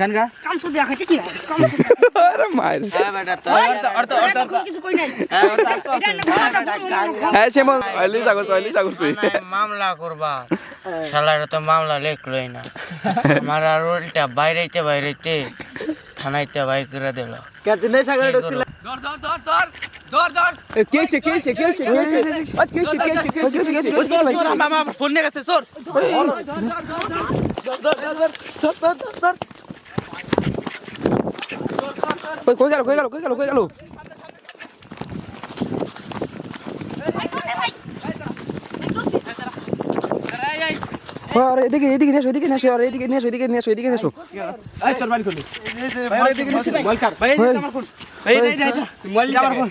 গান গা কামসু দেখাইতে কি হয় আরে মায়ের হ্যাঁ বেটা তো অর্থ অর্থ অর্থ কিছু কই নাই হ্যাঁ বেটা এটা না কথা বলব হ্যাঁ সেমন লিসা করছ লিসা করছি থানায় মামলা করবা শালার তো মামলা লেখলই না আমার আর উল্টা বাইরেতে বাইরেতে থানাইতে বাই করে দিল কেতে নেশা করে ঢুকছিল কেছে কেছে কেছে কেছে আজ কেছে কেছে কেছে কেছে কেছে মামা ফোন নিয়ে গেছে সর কই কই গেল কই গেল কই গেল কই গেল আরে এদিকে এদিকে এসো এদিকে এসো আরে এদিকে নিয়ে এসো এদিকে নিয়ে এদিকে নিয়ে এই তোর বাড়ি করলি বল কার ভাই আমার ফোন এই এই এই মোবাইল আমার ফোন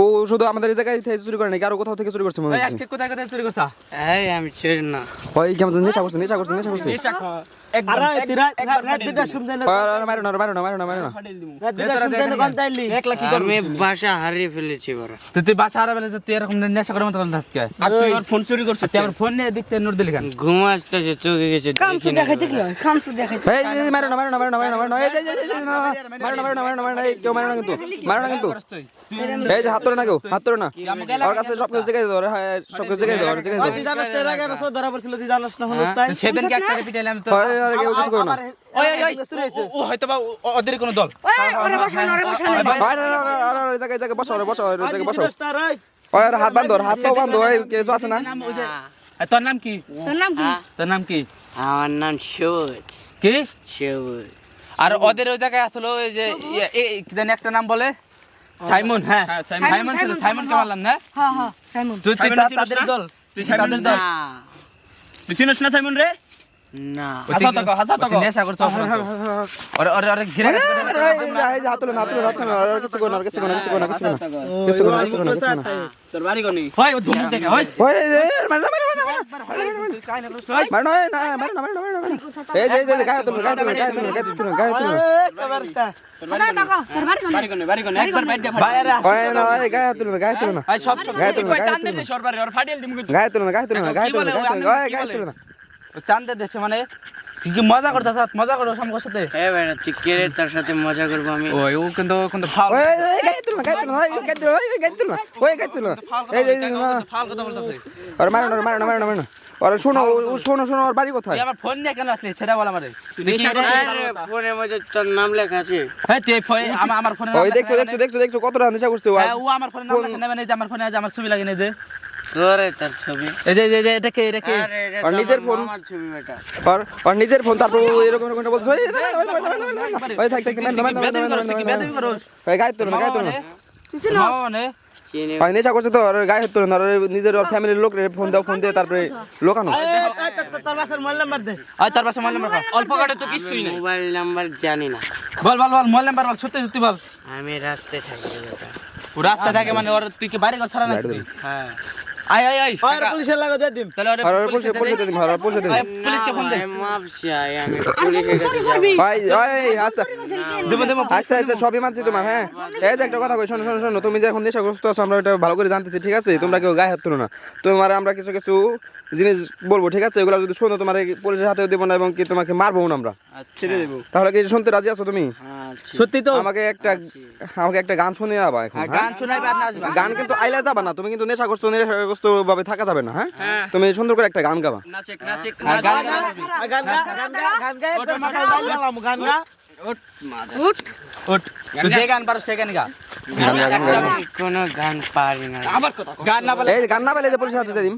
ও শুধু আমাদের এই জায়গায় থেকে চুরি করে নাকি? আরও কোথাও থেকে চুরি করছে মনে হচ্ছে? কোথায় কোথায় চুরি করছা? এই আমি চুরি না। ওই কেমন নেশা করছে নেশা করছে নেশা করছে? আমি বাসা হারিয়ে ফেলেছি তুই বাসা হারা বেলে তুই এরকম নেশা করে মতো থাকতে আর তুই ওর ফোন চুরি করছিস তুই আমার ফোন নিয়ে দেখতে নোট দিলি কেন ঘুম আসতেছে চোখে গেছে কামসু দেখাইতে কি হয় কামসু দেখাইতে এই এই, এই, মারো না মারো না মারো না মারো না মারো না এই এই এই না, মারো না মারো না মারো না মারো না কেউ মারো না কিন্তু মারো না কিন্তু এই যে হাত তোলে না কেউ হাত তোলে না ওর কাছে সব কিছু জায়গায় দাও হ্যাঁ, সব কিছু জায়গায় দাও ওর জায়গায় দাও তুই জানাস না এর আগে ধরা পড়ছিল তুই জানাস না হলস তাই সেদিন কি একটা পিটাইলাম তো ওই, ওই, কেউ কিছু করো না। ওই ওই ও- ও হয়তো বা ওদের কোনো দল। ওই ওরে বসানো ওরে বসানো ওই, ওই, ওই, ওই, ওই, ওই, জায়গায় জায়গায় বসো ওরে, বসো ওর জায়গায় বসো ওই ওর হাত বান্ধো হাত পাও বান্ধো ওই কিছু আছে না? তোর নাম কি? তোর নাম কি? তোর নাম কি? আমার নাম সবুজ। কি? সবুজ। আর ওদের ওই জায়গায় আসলো ওই যে ইয়ে, কি জানি একটা নাম বলে? সাইমন হ্যাঁ সাইমন। ছিল সাইমন কে মারলাম না? হ্যাঁ হ্যাঁ সাইমন। তুই তাদের দল তুই তাদের দল? তুই চিনিস না সাইমন রে? না হাসা তো হাসা তো নেশা করছ আরে আরে আরে ঘিরে এই হাত চান্দে মানে মজা মজা আমার বাড়ি আমার ফোন নাম লেখা ফোন ফোনে দেখছ কত আমার ফোনে আমার আজ আমার ছবি লাগে না নিজের ফোন নিজের ফ্যামিলির লোক ফোন দাও ফোন দিয়ে তারপরে লোকানো নাম্বার তার মোবাইল মোবাইল নাম্বার জানি না বল বল মোবাইল সত্যি সত্যি বল আমি রাস্তায় থাকি রাস্তায় থাকে মানে ওর তুই কি বাড়ি ঘর ছাড়া না হ্যাঁ আয় আয় আয় পুলিশের লাগা দিয়ে দিম। তাহলে ওরে আর পুলিশে পয়সা পয়সা আর ওর পয়সা দিন পুলিশকে ফোন দে। আমি চাই আমি পুলিশের কাছে ভাই ওই আচ্ছা। দেবো দেবো। আচ্ছা আচ্ছা সবই মানছি তোমার হ্যাঁ? এই যে একটা কথা কই শোনো শোনো শোনো তুমি যে এখন নেশাগ্রস্ত আছো আমরা এটা ভালো করে জানতেছি ঠিক আছে? তোমরা কেউ গায়ে হাত তুলো না। তোমার আমরা কিছু কিছু জিনিস বলব ঠিক আছে? এগুলো যদি শোনো তোমার পুলিশের হাতেও দেবো না এবং কি তোমাকে মারবো না আমরা। ছেড়ে দেবো। তাহলে কি শুনতে রাজি আছো তুমি? আচ্ছা সত্যি তো? আমাকে একটা আমাকে একটা গান শুনে যাবা এখন হ্যাঁ? গান শোনাইবে নাচবা গান কিন্তু আইলা যাবা না তুমি কিন্তু নেশাগ্রস্ত নেশাগ্রস্ত ভাবে থাকা যাবে না হ্যাঁ? তুমি সুন্দর করে একটা গান গাবা। নাচে নাচে গান গান গা গান গা গান গা গান গান গা গান পারো সে গান গা গান গা, গান কোনো গান পারি না। গান না বলে এই গান না পেলে যে পুলিশের হাতে দিম।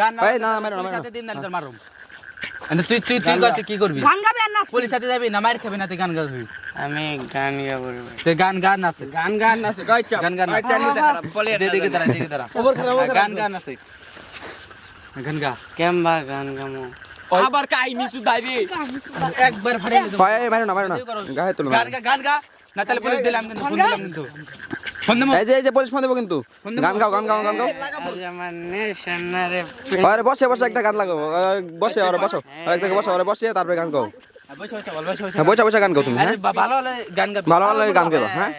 গান না এই, না, না, মারো না, হাতে দিন না তোর মারুম মানে তুই তুই তুই কত কি করবি? গান গাবে আর পুলিশ হাতে যাবি না মার খাবি না তুই গান গাবি। আমি গান গাবো তুই গান গান আছে। গান গান আছে গান গান দে দেখে দাঁড়া দেখে দাঁড়া। গান গান আছে। গান গা। কেমবা গান গামো। আবার কাহিনী শুধাইবি একবার ফাড়ে হয়, এই, মারো না মারো না। গায়ে তুলো গান গা গান গা। না তাহলে পুলিশ দিলাম কিন্তু ফোন দিলাম কিন্তু। ফোন দেবো? এই যে এই যে পুলিশ ফোন দেবো কিন্তু। গান গাও গান গাও গান গাও। আরে বসে বসে একটা গান লাগাও বসে আরে বসো। আর এক জায়গায় বসো ওরা বসে তারপরে গান গাও। বসে বসে বসে হ্যাঁ বসে বসে গান গাও তুমি হ্যাঁ? ভালো হলে গান গাবি ভালো ভালো গান গাও হ্যাঁ?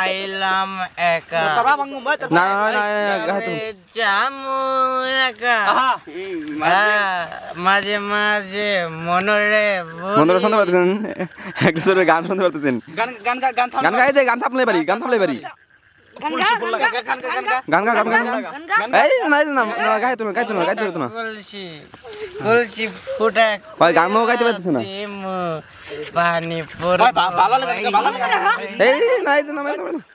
আইলাম একা। না না না, না না, গায়ে তুলো আরে জামু একা। হ্যাঁ, মাঝে মাঝে মনরে বন্ধুরা শুনতে পারতেছেন? একটা গান শুনতে পারতেছেন। গান গান গান গান গাই গান থামলে পারি গান থামলে পারি। গান গা গান গা গান গান গা গান গা গান গা গান গা এই না এই না না, গায়ে তুলো গায়ে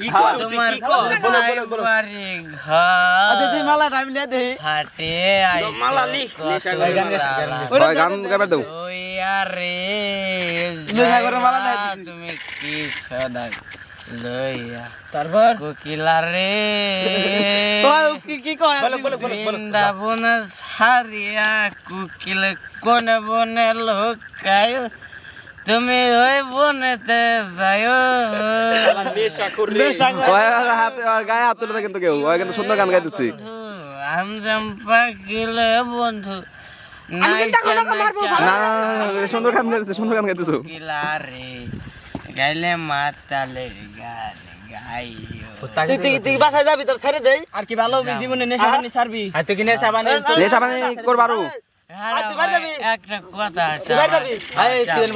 তোমার তুমি কি সদাগ লইয়া তারপর? কোকিলা রে। বৃন্দাবন সারিয়া কুকিল কোনে বনে লোকায় তুমি ওই বনেতে যাই ওই হাতে ওর গায়ে হাত তুলে কিন্তু কেউ। ওই কিন্তু সুন্দর গান গাইতেছে। আমজাম পাকিলে বন্ধু সুন্দর গান গাইতেছে সুন্দর গান গাইতেছো। গাইলে মাতালে গান আর কি ভালো জীবনে নেশা পানি আর কি নেশা পানি নেশা পানি করবারু। আরে ভাই, একটা কথা আছে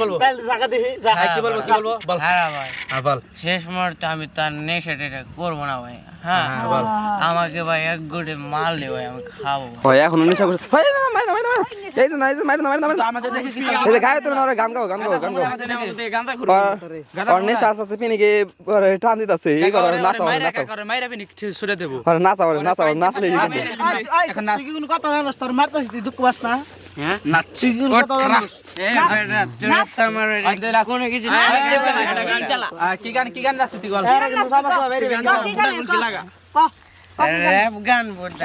বলব? বল শেষ মুহূর্তে আমি তার নেশা টেশা করব না ভাই। হ্যাঁ আমাকে ভাই এক গোটে মারলে ভাই আমি খাব। ওই এখন নেশা করছে ওই না মার না মার না। এই যে না এই যে মার না মার না মার আমাদের দেখে কি এই গায়ে তুলে না ওরে গান গাও গান গাও গান গাও। দেখে ওর নেশা আস্তে আস্তে পিনিকে ওরে টান দিতেছে। এই করো নাচাও নাচাও। করে মাইরা বিনি ছুড়ে দেবো। ওরে নাচাও নাচাও নাচলে এখন নাচ হ্যাঁ নাচছি এ বেটা তোরা তো আমার ওই- কোনো কিছু আহ, কি গান কি গান তুই বল। র্যাপ গান বলতে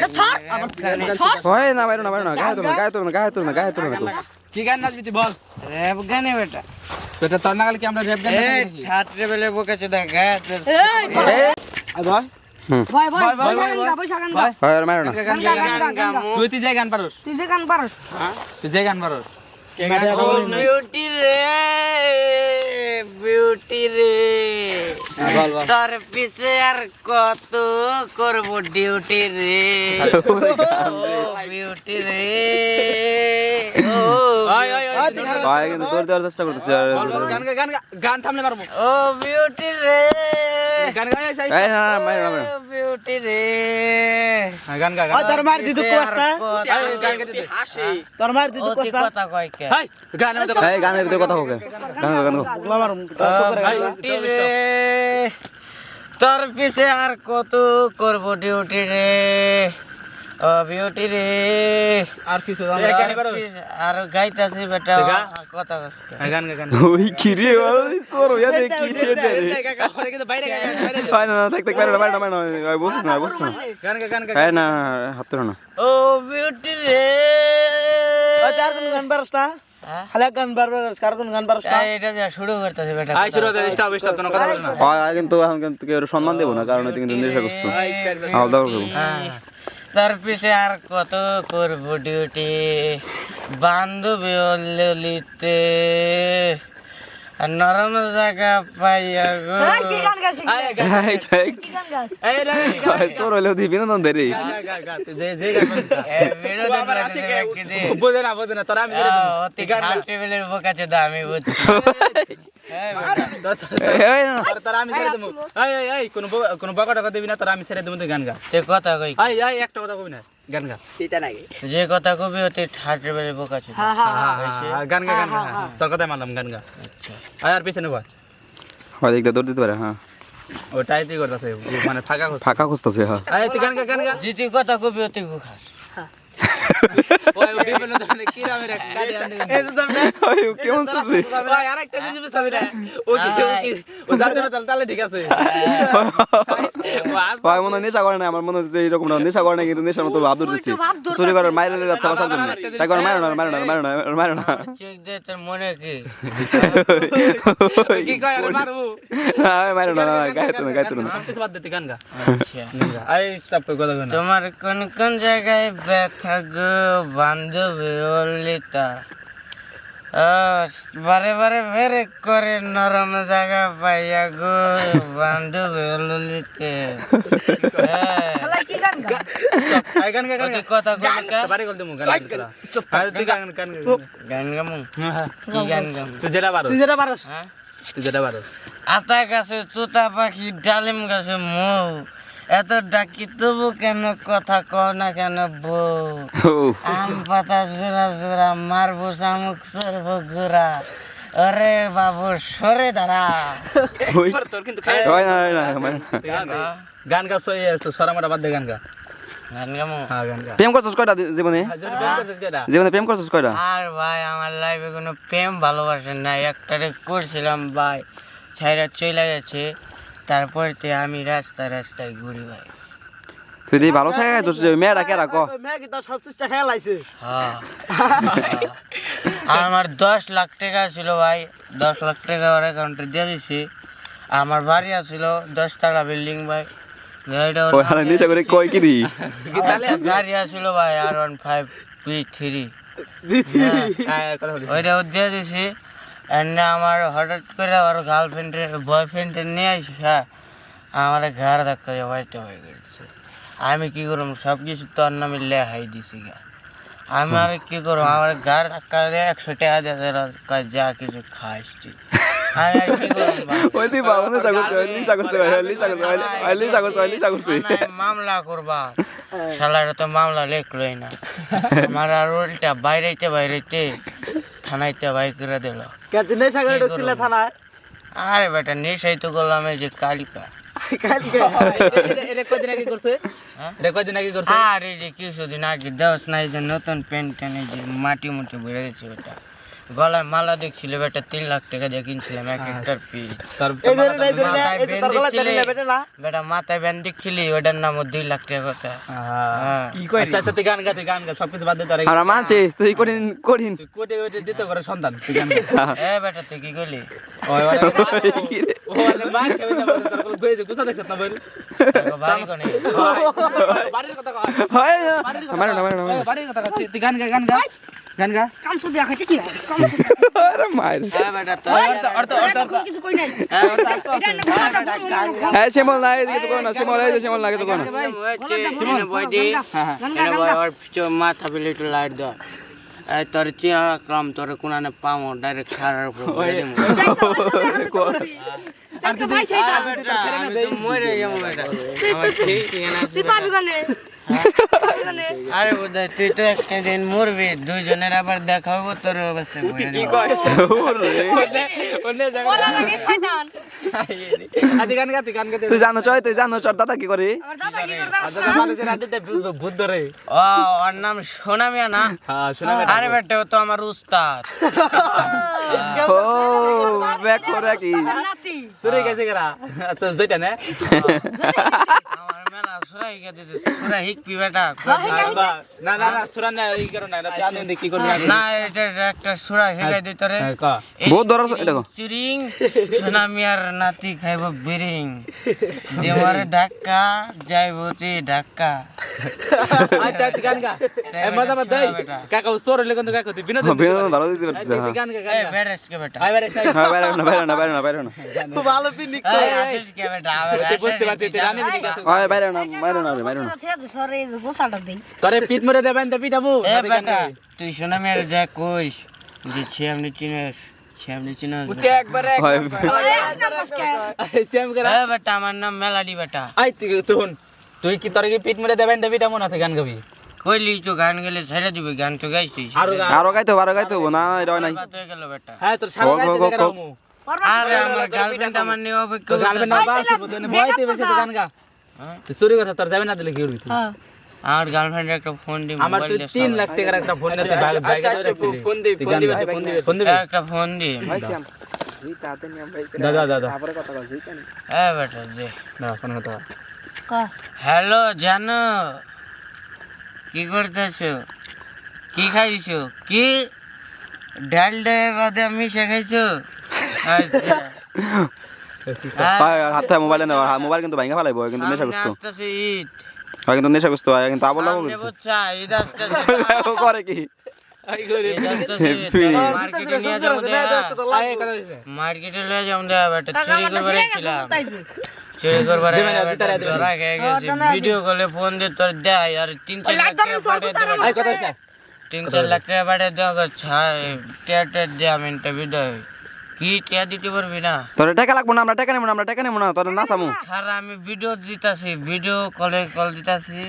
না মারো না মারো না গায়ে তুলে গায়ে তুলে না গায়ে তুলে না গায়ে তুলে। না কি গান নাচবি তুই বল। র্যাপ গানে বেটা। এটা তোর নাগাল কি আমরা র্যাপ গান এ নাচি নাকি? ঠাট লেভেলে বকেছে দেখ হ্যাঁ তোর ভয় ভয় ভয় ওরে মারো না। তুই তুই যে গান পারস। তুই যে গান পারস। তুই যে গান পারোস। বিউটি রে বিউটি রে। বল বল। তোর পিছে আর কত করব ডিউটি রে? বিউটি রে। গান গান গান থামলে পারব ও বিউটি রে। গান গা মারো মারো। বিউটি রে গান গা গান গা। মার দিদু গা দিতে হাসি অতি কথা কয় কে? গানের কথা হোক গান গান রে। তোর পিছে আর কত করব ডিউটি রে? ও বিউটি রে। আর কিছু তোর গান আর গাইতাছি বেটা কথা কইছে গান গান ওই কি রে ওই তোর ইয়া দেখ কি রে বাইরে গান না না থাক মারো না মারো না মারো না না না। গান গান গা এই না না, হাত তুলো না। ও বিউটি রে। হ্যাঁ? এই, এটা দিয়ে শুরু করতেছে বেটা আই শুরু করে স্টপ স্টপ কোনো কথা বল না। কিন্তু এখন কিন্তু সম্মান দেবো না কারণ এতে কিন্তু নেশাগ্রস্ত আলাদা তার পিছে আর কত করব ডিউটি বান্ধবী আর নরম জায়গা পাইয়া গো এই, কি গান গাইছিস? আয়, গা, এই, এই, কি গান গাইছিস? এই, রে, রে, চোর হইলেও দিবি বিনোদন দেরি গা, গা, গা, তুই যে- যে গান বলিস গা। এ, বিনোদন রাখতে রাখতে দে। বোঝে না, বোঝে না, তোরা আমি তুই গান গা। টেবিলের বোকা আমি বুঝছি না, না। তোরা আমি এই, কোনো ব- কোনো বকা টকা দিবি না, তোরা আমি ছেড়ে দেবো, তুই গান গা। তুই কথা কই একটা কথা কবি না, গান গা। যে কথা কবি ওতে থার্ড টেবিলের বোকা হ্যাঁ, হ্যাঁ, হ্যাঁ, হ্যাঁ। হ্যাঁ, হ্যাঁ, গান গা, গান গা, হ্যাঁ। তোর কথাই মানলাম, গান গা। আচ্ছা আর পিছনে বল। হয় দেখতে দৌড় দিতে পারে হ্যাঁ ওটাই তুই করতেছে, মানে ফাঁকা। ফাঁকা খুঁজতেছে হ্যাঁ তুই গান গা, গান গা। যে তুই কথা কবি ওতে বোকাস কেমন চলছে হয় মনে নেশা করে না আমার মনে হচ্ছে এইরকম না নেশা করে না কিন্তু নেশার মতো ভাব ধরতেছি চুরি করার মায়ের রাত বাঁচার জন্য তাই করে মারো না মারো না মারো না মারো না চেক দে তোর মনে কি কি কয়, মারবো। হ্যাঁ, মারো না গায়ে না গায়ে তো না সব কিছু বাদ দে, তুই গান গা। আচ্ছা গান গা। আয়, stop কর, কথা কই না। তোমার কোন কোন জায়গায় ব্যথা গো বান্ধবী অলিতা। বারে বারে বেরে করে নরম জায়গা পাইয়া গো বান্ধবী গা। কথা। আতা গাছে তোতা পাখি ডালিম গাছে মৌ। এত ডাকি তবু কেন কথা কও না কেন বউ? ও আম পাতা জোড়া জোড়া মারবো শামুক সরবো ঘোরা ওরে বাবু সরে দাঁড়া। তোর কিন্তু না হয় না না গান গা। গান গা সই সরামাটা বাদ দে গান গা। গান গামু? হ্যাঁ গান গা। প্রেম করছিস কয়টা জীবনে? আর কেডা? জীবনে প্রেম করছিস কয়টা? আর ভাই আমার লাইফে কোনো প্রেম ভালোবাসা নাই একটারে করছিলাম ভাই। ছাইরা চলে গেছে। তারপর তে আমি রাস্তায় রাস্তায় ঘুরি ভাই। তুই দিয়ে ভালো চাই গেছিস যে মেয়েটা কে? রাখো হ্যাঁ। আমার দশ লাখ টাকা ছিল ভাই দশ লাখ টাকা ওর অ্যাকাউন্টে দিয়ে দিছি। আমার বাড়ি আছিল দশ টাকা বিল্ডিং ভাই নামে করে কয় কিরি? গাড়ি আছিল ভাই আর ওয়ান ফাইভ পি থ্রি হ্যাঁ। ওইটাও দিয়ে দিছি। এনে আমার হঠাৎ করে ওর গার্লফ্রেন্ডের বয়ফ্রেন্ডের নিয়ে আসি হ্যাঁ আমার ঘর ধাক্কা বাড়িতে হয়ে গেছে। আমি কি করব সব কিছু তোর নামে লেহাই দিছি গা। আমি আর কি করব? আমার ঘর ধাক্কা দিয়ে একশো টাকা দিয়ে যা কিছু খাইস তুই থানায় মামলা করবা? শালার তো মামলা লেখলোই না। আমার আর উল্টা বাইরেতে বাইরেতে থানাইতে বাই করে দিল আরে বেটা নেশাই তো করলাম এই যে কালিকা? হ্যাঁ? এটা আগে করছে? আর কিছুদিন আগে দেওয়াস নাই যে নতুন প্যান্ট টেনে যে মাটি মুটি বেড়ে গেছে ওটা গলায় মালা দেখছিল বেটা তিন লাখ টাকা দিয়ে কিনছিলাম এক একটার পিস দেখছিলি বেটা মাথায় ব্যান্ড দেখছিলি ওটার নাম দুই লাখ টাকা কথা। হ্যাঁ। আচ্ছা, আচ্ছা, তুই গান গা, তুই গান গা, সবকিছু বাদ দে, তোর। এই- আমরা তুই কঠিন তুই কোটে কোটে দিতে করে সন্তান, তুই গান এ বেটা তুই কি করলি? ওই ওরে মা- ও ওরে মা খাবে তোর কোনো গুছা দেখছিস না বলে? বাড়ি কোনে? বাড়ির কথা কয়। হয় না। না বাড়ির কথা তুই গান গা, গান গা। গান গা। খাইছে কি? আরে কোনো বড়। হ্যাঁ শিমল না এই কিছু না শিমল এই যে শিমল না না। মাথা পেলে একটু লাইট দাও। তোর চিয়া ক্রম তোর কোনানে পামো ডাইরেক্ট ছাড়ার উপর ভাই। বেটা মরে যাব বেটা। তুই গানে পারবি গানে আরে বুঝাই তুই তো একটা দিন মরবি দুইজনের আবার দেখা হব তোর অবস্থা কি কয় তুই দাদা কি করে? ধরে। ওর নাম সোনামিয়া না? আরে বেটা তো আমার উস্তাদ। ও কি আমার মেলা গেছে হিক না না না সুরা না এই করো না প্যান দিয়ে কি করবে। না এটা একটা সুরা হেগাই দিই তোরে বহুত দর এটা কো। চিরিং সোনামিয়ার নাতি খাইব বিরিং। দেওয়ারে ধাক্কা যাইব তে ধাক্কা। আচ্ছা হ্যাঁ, তুই হ্যাঁ। গান গা। এ মজা মত দেই কাকা উস্তর লেগে কিন্তু কাকা বিনোদ বিনোদ ভালো দিতে পারছিস তুই গান গা এ বেরেস্ট কে বেটা? আই বেরেস্ট আই বেরেস্ট না বেরেস্ট না বেরেস্ট না বেরেস্ট না। তো ভালো পি নিক আই আছিস কে বেটা? আই হ্যাঁ, বেরেস্ট তুই বুঝতে পারছিস রানী বিনি গা আই বেরেস্ট না বেরেস্ট না বেরেস্ট না। সরে গোসাটা দেই। তোরে পিট মরে দেবেন তো পিটাবো এ বেটা তুই সোনামিয়ার যা কইস যে ছিয়ামনি চিনস ছিয়ামনি চিনস তুই একবারে এ বেটা আমার নাম মেলাডি বেটা। আই তুই তুন তুই কি তোরে কি পিট মরে দেবেন তো পিটাবো না গান গাবি? কইলি তো গান গেলে ছেড়ে দিবি গান তো গাইছিস। আরও গাইতে আরও গাইতে না এটা নাই। গেল বেটা। হ্যাঁ তোর সারা গাইতে গো, দেখে আরে আমার গার্লফ্রেন্ড আমার নিয়ে অপেক্ষা গার্লফ্রেন্ড না বাস বইতে তো গান গা। হ্যাঁ? চুরি কথা তোর যাবে না দিলে কি করবি তুই? হ্যাঁ। আমার গার্লফ্রেন্ডের একটা ফোন দি আমার তো 3 লাখ টাকার একটা ফোন নিতে ভালো ভাই ফোন দি ফোন দি ফোন দি ফোন দি একটা ফোন দি দাদা দাদা। তারপরে কথা বল জিতা না হ্যাঁ বেটা দে। না ফোন কথা কা? হ্যালো জানো? কি করতেছো? কি খাইছো? কি? ডাল দেয় বাদে আমি শেখাইছো আচ্ছা। হাতে মোবাইল নেওয়ার মোবাইল কিন্তু ভাঙা ফেলাইব কিন্তু নেশা করছ। হয় কিন্তু নেশাগ্রস্ত হয় কিন্তু আবল আবল করে কি? মার্কেটে লয়ে যাম দেয়া বেটা চুরি করবার ছিলাম চুরি করবার ধরা খেয়ে গেছে ভিডিও কলে ফোন দিয়ে তোর দেয় আর তিন চার লাখ টাকা দেওয়া ছায় কি টিয়া দিতে পারবি না? তোর টাকা লাগবো না আমরা টাকা নেব না আমরা টাকা নেব না তোর না সামু খারা আমি ভিডিও দিতাছি ভিডিও কলে কল দিতাছি।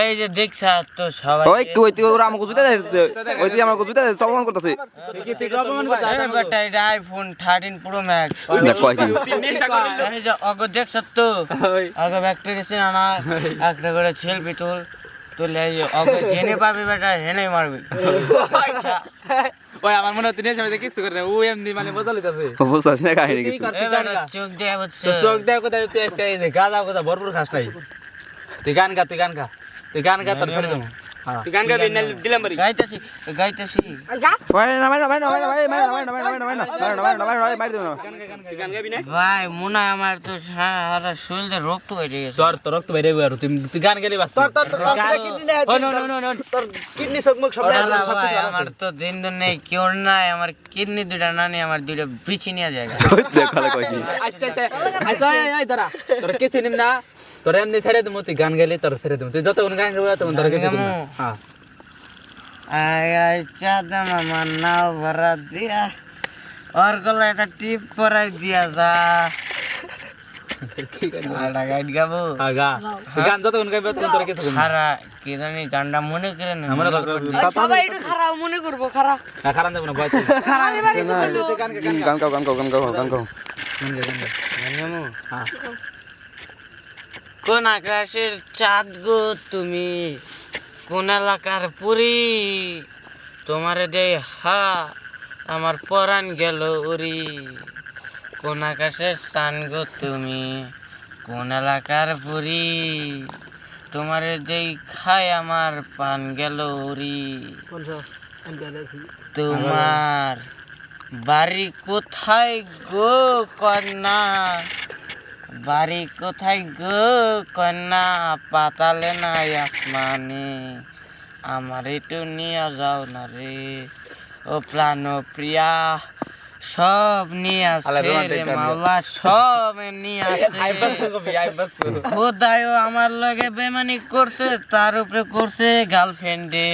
এই যে দেখছ তো সবাই ওই তুই তুই ওরা আমাকে জুতা দিতেছে ওই তুই আমাকে জুতা দিতেছে অপমান করতেছে। কি বেটা এটা আইফোন থার্টিন প্রো ম্যাক্স দেখ কয় কি এই যে অগ দেখছ তো? অগ ব্যাকটেরি গেছে না একটা করে সেলফি তুল। তুলে অগ জেনে পাবি বেটা হেনে মারবি। ওই আমার মনে হয় তুই নেশা কিছু করে না ও এমনি মানে বদলে যাবে বুঝছিস না কাহিনী কিছু? চোখ দেয়া হচ্ছে। চোখ দেয়া কোথায়? তুই আজকে এই যে গাদা কোথা ভরপুর খাস নাই তুই গান গা তুই গান গা। তুই গান গা তোর ছেড়ে দেবো। তুই গান গাবি না দিলাম গাইতাছি গাইতাছি গা মারি না মারি না মারি না মারি না মারি না মারি না মারি না মারি না মারি না মারি না মারি না মারি দেবো না ভাই মনে হয় আমার তো সারা শরীরে রক্ত হয়ে গেছে তোর তোর রক্ত বাইরে আর তুই তুই গান গেলি বাস তোর তোর ও নো নো নো নো আল্লাহ ভাই আমার তো দিন দিন নেই কেউ নাই আমার কিডনি দুটা না নেই আমার দুইটা বিছি নিয়ে যায় দেখ আচ্ছা দাঁড়া তোর কিছু নিম না তোর এমনি ছেড়ে দেবো তুই গান গাইলে তোর ছেড়ে দেবো তুই যতক্ষণ গান গাবো তখন তোর কিছু হ্যাঁ। আয় আয় চাঁদন আমার নাও ভরা দিয়া ওর গলায় একটা টিপ পরাই দিয়া যা। গান গাও গান গাও গান গাও গান গাও। কোন আকাশের চাঁদ গো তুমি? কোন এলাকার পুরি? তোমার দে হা আমার পরাণ গেল উরি কোন আকাশের চান গো তুমি? কোন এলাকার পুরি? তোমার দেই খায় আমার পান গেল উরি তোমার বাড়ি কোথায় গো কন্যা? বাড়ি কোথায় গো? কন্যা পাতালে না আসমানে। আমার একটু নিয়ে যাও না রে। ও প্রাণ প্রিয়া সব নিয়ে আসে রে মাওলা সব নিয়ে আসে। খোদায়ও আমার লগে বেমানি করছে তার উপরে করছে গার্লফ্রেন্ডে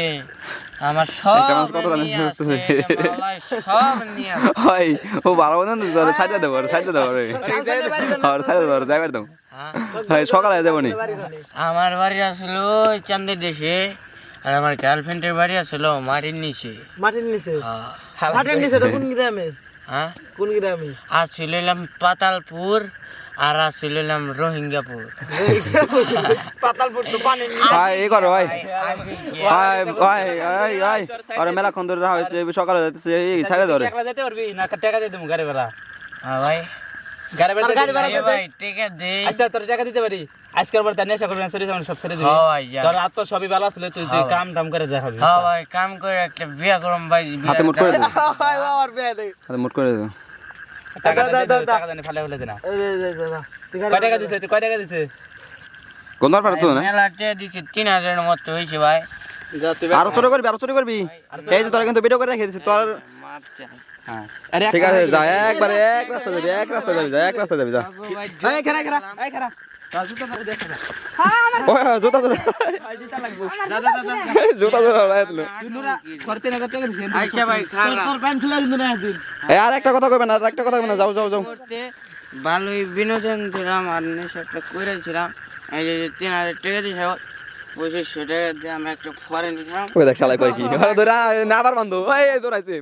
আমার সব একটা মানুষ কতটা নিয়ে নিয়ে আসে আসছে? রে মাওলা, সব নিয়ে হয় ও ভালো মতন জোরে সাইডে দেবো সাইডে দেবো রে আর সাইডে দেবো যাইবার দাও হ্যাঁ। সকালে যাব নি। আমার বাড়ি আসলো চান্দের দেশে আর আমার গার্লফ্রেন্ডের বাড়ি আসলো মাটির নিচে। মাটির নিচে? হ্যাঁ। মাটির নিচে এটা কোন গ্রামে? হ্যাঁ। কোন গ্রামে? পাতালপুর আর আসছিল এলাম রোহিঙ্গাপুর। পাতালপুর তো পানির হয় এই করো হয় হয় হয় হয় হয় আর মেলা কোন ধরে রাখা হয়েছে সকালে যাইতেছে এই সাইডে ধরে। একলা যেতে পারবি? না টাকা দিয়ে দেবো গাড়ি ভাড়া। হ্যাঁ ভাই। গাড়ি ভাড়া গাড়ি ভাড়া ভাই টিকা দেই আচ্ছা তোর টাকা দিতে পারি? আজকের পর নেশা করবি না সরি সব ছেড়ে দিবি। হ্যাঁ ভাই যা তোর আত্ম সবই ভালো আসলে তুই তুই কাম টাম করে দেখাবি হ্যাঁ ভাই কাম করে একটা বিয়া করম ভাই হাতে মুট করে দে হাই বাবার বিয়ে দে। হাতে মুট করে দে। আরও ছোট করবি আরও ছোট করবি? এই যে তোরা কিন্তু ভিডিও করে রেখে দিছিস তোর হ্যাঁ। আরে ঠিক আছে যা একবারে এক রাস্তা যাবি এক রাস্তা যাবি যা এক রাস্তা যাবি যা। এই খারা খারা এই খারা তার জুতা ধরে জুতা ধরে। না একদিন এই আর একটা কথা কইবেন আর একটা কথা যাও যাও যাও। ভালোই বিনোদন দিলাম আর নেশাটা করেছিলাম এই যে তিন হাজার টাকা দিয়েছে পঁচিশশো টাকা দিয়ে আমি একটা ফরেন নিলাম। ওই দেখ শালা কই কি? আরে না আবার বন্ধু এই দৌড়াইছে